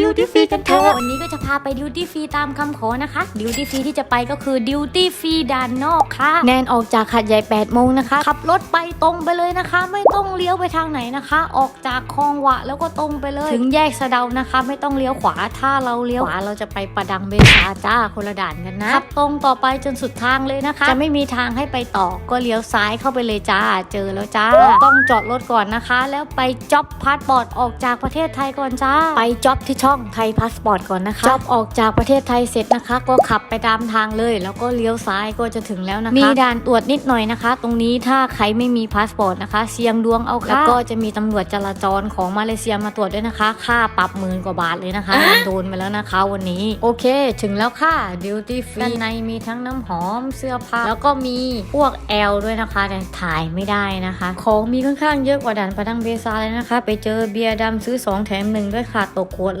ดิวตี้ฟรีกันเถอะวันนี้ก็จะพาไปดิวตี้ฟรีตามคำขอนะคะดิวตี้ฟรีที่จะไปก็คือดิวตี้ฟรีด่านนอกค่ะ แนนออกจากขัดใหญ่8โมงนะคะ ขับรถไป ตรงไปเลยนะคะ ไม่ต้องเลี้ยวไปทางไหนนะคะ ออกจากคลองหวะแล้วก็ตรงไปเลย ถึงแยกสะเดานะคะ ไม่ต้องเลี้ยวขวาถ้าเราเลี้ยวขวาเราจะไปประดังเบซาจ้าคนละด่านกันนะขับตรงต่อไปจนสุดทางเลยนะคะ จะไม่มีทางให้ไปต่อก็เลี้ยวซ้ายเข้าไปเลยจ้า เจอแล้วจ้า ต้องจอดรถก่อนนะคะ แล้วไปจ็อบพาสปอร์ตออกจากประเทศไทยก่อนจ้า ไปจ็อบที่ช่องไทยพาสปอร์ตก่อนนะคะจ็อบออกจากประเทศไทยเสร็จนะคะ ก็ขับไปตามทางเลย แล้วก็เลี้ยวซ้ายก็จะถึงแล้วนะคะ มีด่านตรวจนิดหน่อยนะคะ ตรงนี้ถ้าใครไม่มีพาสปอร์ตนะคะ เสียงดวงเอาค่ะ แล้วก็จะมีตำรวจจราจรของมาเลเซียมาตรวจด้วยนะคะ ค่าปรับหมื่นกว่าบาทเลยนะคะโดนไปแล้วนะคะวันนี้ โอเค ถึงแล้วค่ะดิวตี้ฟรีด้านในมีทั้งน้ำหอมเสื้อผ้า แล้วก็มีพวกแอลด้วยนะคะแต่ถ่ายไม่ได้นะคะ ของมีค่อนข้างเยอะกว่าด่านประดังเบซาเลยนะคะ ไปเจอเบียร์ดำซื้อ 2 แถมหนึ่งด้วยค่ะตกขวด